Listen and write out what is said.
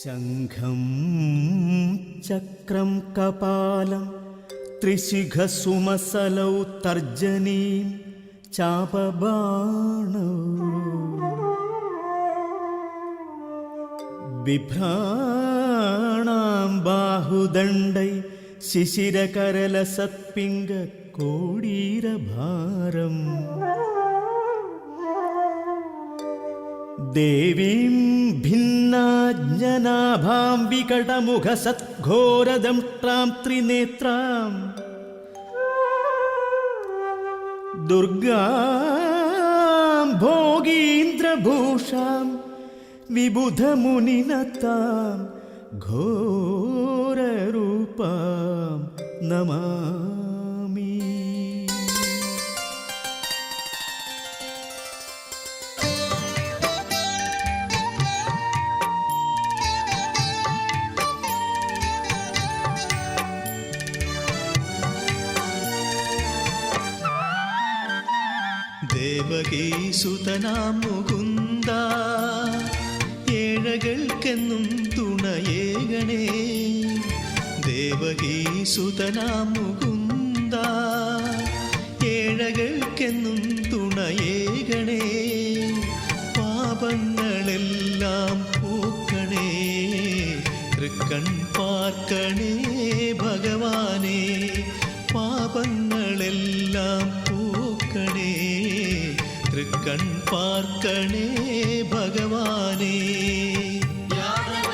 ശംഖം ചക്രം കപാലം ത്രിശിഖസുമസലൗ തർജനീം ചാപബാണൗ. ബിഭ്രാണാം ബാഹുദണ്ഡൈ ശിശിരകരലസത്പിംഗ ദേവീം ഭിന്നാജ്ഞനാഭാം വികടമുഖസദ്ഘോരദംഷ്ട്രാം ത്രിനേത്രാം. ദുർഗാം ഭോഗീന്ദ്രഭൂഷാം വിബുധമുനിനത്താം ഘോരൂപാം നമാമി ദേവകീസുതനാം ഏഴകൾക്കെന്നും തുണയേകണേ. ദേവകീസുതനാം ഏഴകൾക്കെന്നും തുണയേകണേ. പാപങ്ങളെല്ലാം പൂക്കണേ തൃക്കൺ പാർക്കണേ ഭഗവാനേ. പാപങ്ങളെല്ലാം പോക്കണേ என்று கண் பார்க்கணே பகவானே. யாதவ